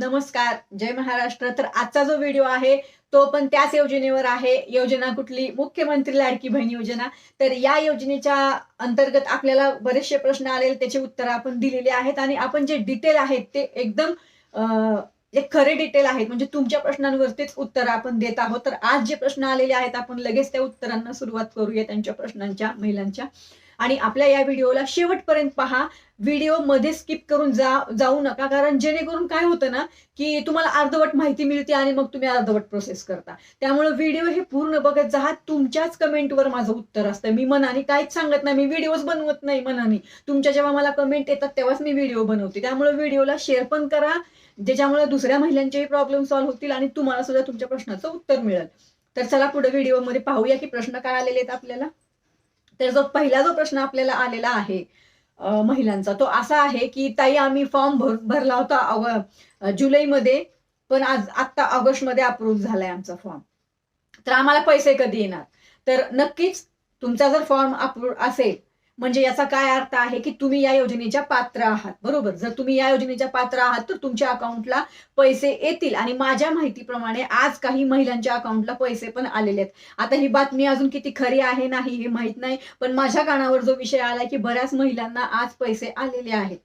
नमस्कार जय महाराष्ट्र. तर आजचा जो व्हिडिओ आहे तो पण त्याच योजनेवर आहे. योजना कुठली? मुख्यमंत्री लाडकी बहीण योजना. तर या योजनेच्या अंतर्गत आपल्याला बरेचसे प्रश्न आले त्याचे उत्तर आपण दिलेले आहेत. आणि आपण जे डिटेल आहेत ते एकदम जे खरे डिटेल आहेत म्हणजे तुमच्या प्रश्नांवरतीच उत्तर आपण देत आहोत. तर आज जे प्रश्न आलेले आहेत आपण लगेच त्या उत्तरांना सुरुवात करूया त्यांच्या प्रश्नांच्या महिलांच्या. आणि आपल्या या व्हिडिओला शेवटपर्यंत पहा. व्हिडिओमध्ये स्किप करून जा जाऊ नका. कारण जेणेकरून काय होतं ना की तुम्हाला अर्धवट माहिती मिळते आणि मग तुम्ही अर्धवट प्रोसेस करता. त्यामुळे व्हिडिओ हे पूर्ण बघत जा. तुमच्याच कमेंटवर माझं उत्तर असतं. मी मनाने काहीच सांगत नाही. मी व्हिडिओज बनवत नाही मनाने. तुमच्या जेव्हा मला कमेंट येतात तेव्हाच मी व्हिडिओ बनवते. त्यामुळे व्हिडिओला शेअर पण करा. ज्याच्यामुळे दुसऱ्या महिलांचेही प्रॉब्लेम सॉल्व्ह होतील आणि तुम्हाला सुद्धा तुमच्या प्रश्नाचं उत्तर मिळेल. तर चला पुढे व्हिडिओमध्ये पाहूया की प्रश्न काय आलेले आहेत आपल्याला. तर जो पहिला जो प्रश्न आपल्याला आलेला आहे महिलांचा तो असा आहे की ताई आम्ही फॉर्म भर भरला होता ऑग- जुलैमध्ये पण आज आत्ता ऑगस्टमध्ये अप्रूव्ह झालाय आमचा फॉर्म. तर आम्हाला पैसे कधी येणार? तर नक्कीच तुमचा जर फॉर्म अप्रूव्ह असेल म्हणजे याचा काय अर्थ आहे की तुम्ही या योजनेच्या पात्र आहात बरोबर? जर तुम्ही या योजनेच्या पात्र आहात तर तुमच्या अकाउंटला पैसे येतील आणि माझ्या माहितीप्रमाणे आज काही महिलांच्या अकाउंटला पैसे पण आलेले आहेत. आता ही बातमी अजून किती खरी आहे नाही हे माहीत नाही पण माझ्या कानावर जो विषय आलाय की बऱ्याच महिलांना आज पैसे आलेले आहेत.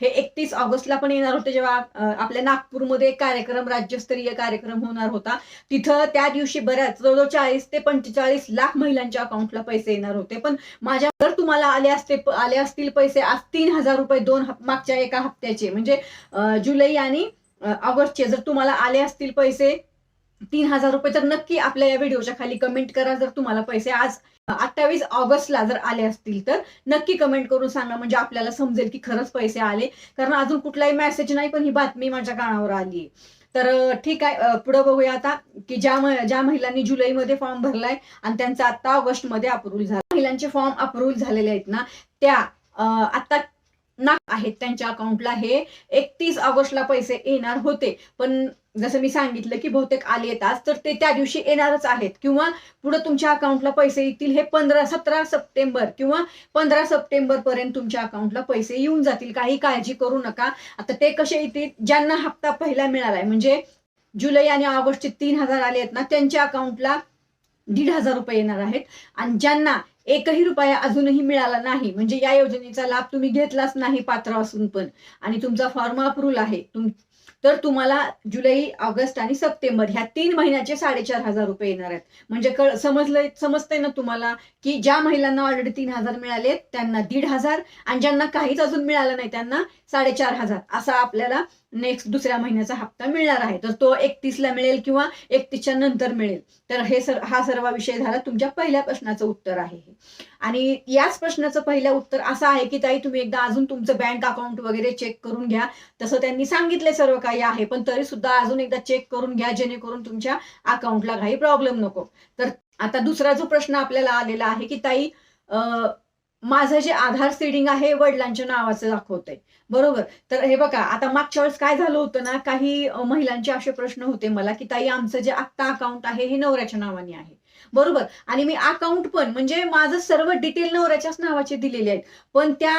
हे एकतीस ऑगस्टला पण येणार होते जेव्हा आपल्या नागपूरमध्ये एक कार्यक्रम राज्यस्तरीय कार्यक्रम होणार होता. तिथं त्या दिवशी बऱ्याच जवळजवळ चाळीस ते पंचेचाळीस लाख महिलांच्या अकाउंटला पैसे येणार होते. पण माझ्या जर तुम्हाला आले असते आले असतील पैसे आज तीन हजार रुपये दोन मागच्या एका हप्त्याचे. म्हणजे जुलै आणि ऑगस्टचे जर तुम्हाला आले असतील पैसे तीन हजार रुपये तर नक्की आपल्या या व्हिडिओच्या खाली कमेंट करा जर तुम्हाला पैसे आज अठ्ठावीस ऑगस्टला जर आले असतील तर नक्की कमेंट करून सांगा. म्हणजे आपल्याला समजेल की खरंच पैसे आले. कारण अजून कुठलाही मेसेज नाही पण ही बातमी माझ्या कानावर आली तर ठीक आहे पुढं पुढे बघूया आता की ज्या ज्या महिलांनी जुलैमध्ये फॉर्म भरलाय आणि त्यांचा आता ऑगस्टमध्ये अप्रुव्हल झाला. महिलांचे फॉर्म अप्रुव्हल झालेले आहेत ना त्या आता ना आहेत त्यांच्या अकाउंटला हे एकतीस ऑगस्टला पैसे येणार होते. पण जसं मी सांगितलं की बहुतेक आले येतात तर ते त्या दिवशी येणारच आहेत. किंवा पुढे तुमच्या अकाउंटला पैसे येतील हे पंधरा सतरा सप्टेंबर किंवा पंधरा सप्टेंबर पर्यंत तुमच्या अकाउंटला पैसे येऊन जातील. काही काळजी करू नका. आता ते कसे येतील? ज्यांना हप्ता पहिला मिळालाय म्हणजे जुलै आणि ऑगस्टचे तीन हजार आले आहेत ना त्यांच्या अकाउंटला दीड हजार रुपये येणार आहेत. आणि ज्यांना एकही रुपया अजूनही मिळाला नाही. म्हणजे या योजनेचा लाभ तुम्ही घेतलाच नाही पात्र असून पण. आणि तुमचा फॉर्म अप्रूव्ह आहे. तुम तर तुम्हाला जुलै ऑगस्ट आणि सप्टेंबर ह्या तीन महिन्याचे साडेचार हजार रुपये येणार आहेत. म्हणजे कळ समजलंय समजतंय ना तुम्हाला की ज्या महिलांना ऑलरेडी तीन हजार मिळाले त्यांना दीड हजार आणि ज्यांना काहीच अजून मिळालं नाही त्यांना साडेचार हजार. असा आपल्याला नेक्स्ट दुसऱ्या महिन्याचा हप्ता मिळणार आहे. तर तो एकतीसला मिळेल किंवा एकतीसच्या नंतर मिळेल. तर हे सर हा सर्व विषय झाला. तुमच्या पहिल्या प्रश्नाचं उत्तर आहे हे. आणि याच प्रश्नाचं पहिलं उत्तर असं आहे की ताई तुम्ही एकदा अजून तुमचं बँक अकाउंट वगैरे चेक करून घ्या. तसं त्यांनी सांगितले सर्व काही आहे पण तरी सुद्धा अजून एकदा चेक करून घ्या जेणेकरून तुमच्या अकाउंटला काही प्रॉब्लेम नको. तर आता दुसरा जो प्रश्न आपल्याला आलेला आहे की ताई माझं जे आधार सीडिंग आहे वडिलांच्या नावाचं दाखवतंय. बरोबर? तर हे बघा आता मागच्या वेळेस काय झालं होतं ना काही महिलांचे असे प्रश्न होते मला की ताई आमचं जे आत्ता अकाउंट आहे हे नवऱ्याच्या नावाने आहे. बरोबर. आणि मी अकाउंट पण म्हणजे माझं सर्व डिटेल नवऱ्याच्याच नावाचे दिलेले आहेत. पण त्या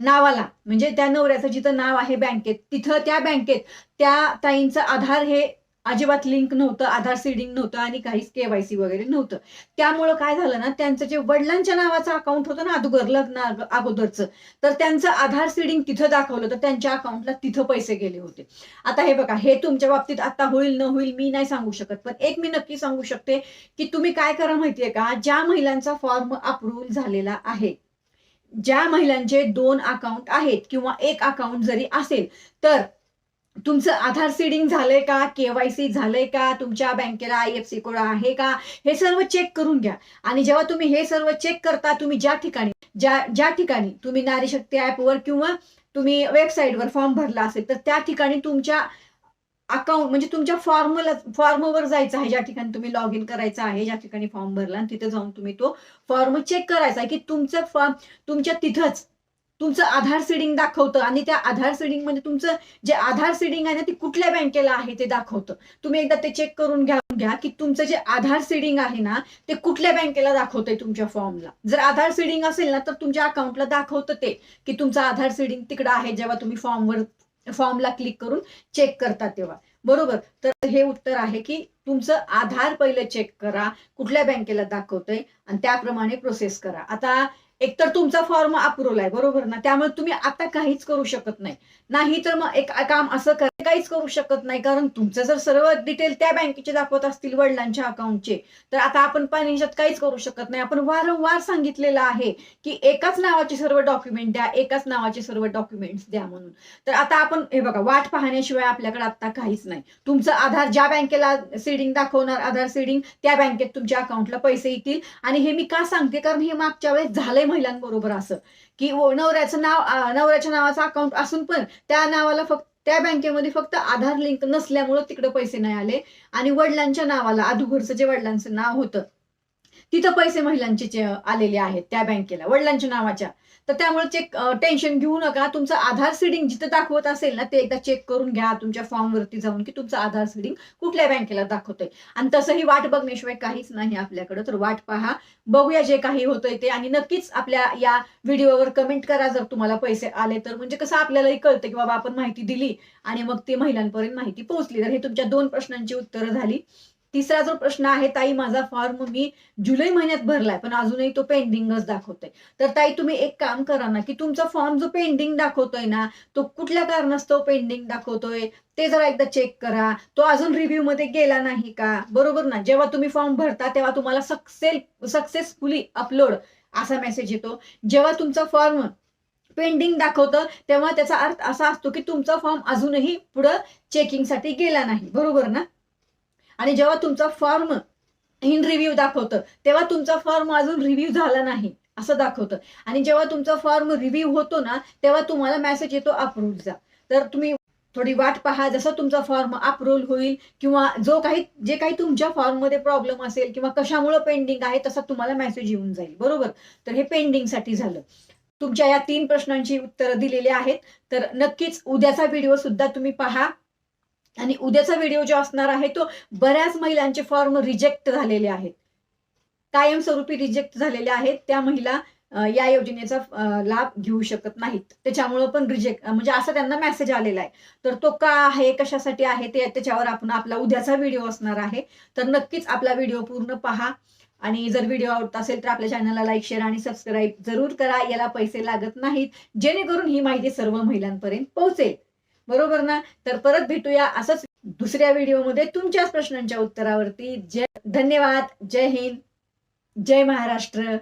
नावाला म्हणजे त्या नवऱ्याचं जिथं नाव आहे बँकेत तिथं त्या बँकेत त्या ताईंचं आधार हे अजिबात लिंक नव्हतं आधार सीडिंग नव्हतं आणि काहीच केवायसी वगैरे नव्हतं. त्यामुळं काय झालं ना त्यांचं जे वडिलांच्या नावाचं अकाउंट होतं ना अगोदर लग्न अगोदरचं तर त्यांचं आधार सीडिंग तिथं दाखवलं तर त्यांच्या अकाउंटला तिथं पैसे गेले होते. आता हे बघा हे तुमच्या बाबतीत आता होईल न होईल मी नाही सांगू शकत. पण एक मी नक्की सांगू शकते की तुम्ही काय करा माहितीये का? ज्या महिलांचा फॉर्म अप्रूव्ह झालेला आहे ज्या महिलांचे दोन अकाउंट आहेत किंवा एक अकाउंट जरी असेल तर तुमचं आधार सीडिंग झालंय का? केवायसी झालंय का? तुमच्या बँकेला आय एफ सी कोड आहे का? हे सर्व चेक करून घ्या. आणि जेव्हा तुम्ही हे सर्व चेक करता तुम्ही ज्या ठिकाणी ज्या ज्या ठिकाणी तुम्ही नारी शक्ती ऍपवर किंवा तुम्ही वेबसाईटवर फॉर्म भरला असेल तर त्या ठिकाणी तुमच्या अकाउंट म्हणजे तुमच्या फॉर्मला फॉर्मवर जायचं आहे. ज्या ठिकाणी तुम्ही लॉग इन करायचं आहे ज्या ठिकाणी फॉर्म भरला आणि तिथे जाऊन तुम्ही तो फॉर्म चेक करायचा आहे की तुमचं फॉर्म तुमच्या तिथंच तुमचं आधार सीडिंग दाखवतं आणि त्या आधार सीडिंगमध्ये तुमचं जे आधार सीडिंग आहे ना ते कुठल्या बँकेला आहे ते दाखवतं. तुम्ही एकदा ते चेक करून घ्या घ्या की तुमचं जे आधार सीडिंग आहे ना ते कुठल्या बँकेला दाखवतंय तुमच्या फॉर्मला जर आधार सीडिंग असेल ना तर तुमच्या अकाउंटला दाखवतं ते की तुमचं आधार सीडिंग तिकडं आहे जेव्हा तुम्ही फॉर्मवर फॉर्मला क्लिक करून चेक करता तेव्हा. बरोबर? तर हे उत्तर आहे की तुमचं आधार पहिलं चेक करा कुठल्या बँकेला दाखवतंय आणि त्याप्रमाणे प्रोसेस करा. आता एकतर तुमचा फॉर्म अप्रूव्ह आहे बरोबर ना? त्यामुळे तुम्ही आता काहीच करू शकत नाही. नाही तर मग एक काम असं करा काहीच करू शकत नाही. कारण तुमचं जर सर्व डिटेल त्या बँकेचे दाखवत असतील वडिलांच्या अकाउंटचे तर आता आपण पण काहीच करू शकत नाही. आपण वारंवार सांगितलेलं आहे की एकाच नावाचे सर्व डॉक्युमेंट द्या एकाच नावाचे सर्व डॉक्युमेंट्स द्या म्हणून. तर आता आपण हे बघा वाट पाहण्याशिवाय आपल्याकडे आता काहीच नाही. तुमचं आधार ज्या बँकेला सीडिंग दाखवणार आधार सीडिंग त्या बँकेत तुमच्या अकाउंटला पैसे येतील. आणि हे मी का सांगते? कारण हे मागच्या वेळेस झालंय महिलांबरोबर असं. की नवऱ्याचं नाव नवऱ्याच्या नावाचं अकाउंट असून पण त्या नावाला फक्त त्या बँकेमध्ये फक्त आधार लिंक नसल्यामुळं तिकडे पैसे नाही आले. आणि वडिलांच्या नावाला अधुघरचं जे वडिलांचं नाव होतं तिथं पैसे महिलांचे आलेले आहेत त्या बँकेला वडिलांच्या नावाच्या. तर त्यामुळे चेक टेन्शन घेऊ नका. तुमचं आधार सीडिंग जिथं दाखवत असेल ना ते एकदा चेक करून घ्या. तुमच्या फॉर्मवरती जाऊन की तुमचं आधार सीडिंग कुठल्या बँकेला दाखवतंय. आणि तसंही वाट बघण्याशिवाय काहीच नाही आपल्याकडं. तर वाट पहा. बघूया जे काही होतंय ते. आणि नक्कीच आपल्या या व्हिडिओवर कमेंट करा जर तुम्हाला पैसे आले तर. म्हणजे कसं आपल्यालाही कळतं की बाबा आपण माहिती दिली आणि मग ती महिलांपर्यंत माहिती पोहोचली. तर हे तुमच्या दोन प्रश्नांची उत्तरं झाली. तिसरा जो प्रश्न आहे ताई माझा फॉर्म मी जुलै महिन्यात भरलाय पण अजूनही तो पेंडिंगच दाखवतोय. तर ताई तुम्ही एक काम करा ना की तुमचा फॉर्म जो पेंडिंग दाखवतोय ना तो कुठल्या कारणास्तव पेंडिंग दाखवतोय ते जरा एकदा चेक करा. तो अजून रिव्ह्यू मध्ये गेला नाही का? बरोबर ना? जेव्हा तुम्ही फॉर्म भरता तेव्हा तुम्हाला सक्सेल सक्सेसफुली अपलोड असा मेसेज येतो. जेव्हा तुमचा फॉर्म पेंडिंग दाखवतं तेव्हा त्याचा अर्थ असा असतो की तुमचा फॉर्म अजूनही पुढं चेकिंगसाठी गेला नाही. बरोबर ना? आणि जेव्हा तुमचा फॉर्म इन रिव्ह्यू दाखवतं तेव्हा तुमचा फॉर्म अजून रिव्ह्यू झाला नाही असं दाखवतं. आणि जेव्हा तुमचा फॉर्म रिव्ह्यू होतो ना तेव्हा तुम्हाला मेसेज येतो अप्रूव्हचा तर तुम्ही थोडी वाट पहा जसं तुमचा फॉर्म अप्रूव्ह होईल किंवा जो काही जे काही तुमच्या फॉर्ममध्ये प्रॉब्लेम असेल किंवा कशामुळे पेंडिंग आहे तसा तुम्हाला मेसेज येऊन जाईल. बरोबर? तर हे पेंडिंगसाठी झालं. तुमच्या या तीन प्रश्नांची उत्तरं दिलेली आहेत. तर नक्कीच उद्याचा व्हिडिओ सुद्धा तुम्ही पहा. आणि उद्याचा व्हिडिओ जो असणार आहे तो बऱ्याच महिलांचे फॉर्म रिजेक्ट झालेले आहेत. कायमस्वरूपी रिजेक्ट झालेले आहेत. त्या महिला या योजनेचा लाभ घेऊ शकत नाहीत. त्याच्यामुळं पण रिजेक्ट म्हणजे असा त्यांना मेसेज आलेला आहे. तर तो का आहे कशासाठी आहे ते त्याच्यावर आपण आपला उद्याचा व्हिडिओ असणार आहे. तर नक्कीच आपला व्हिडिओ पूर्ण पहा. आणि जर व्हिडिओ आवडत असेल तर आपल्या चॅनलला लाईक शेअर आणि सबस्क्राईब जरूर करा. याला पैसे लागत नाहीत. जेणेकरून ही माहिती सर्व महिलांपर्यंत पोहोचेल. बरोबर ना? तर परत भेटूया असंच दुसऱ्या व्हिडिओमध्ये तुमच्याच प्रश्नांच्या उत्तरावरती. जय धन्यवाद. जय हिंद. जय महाराष्ट्र.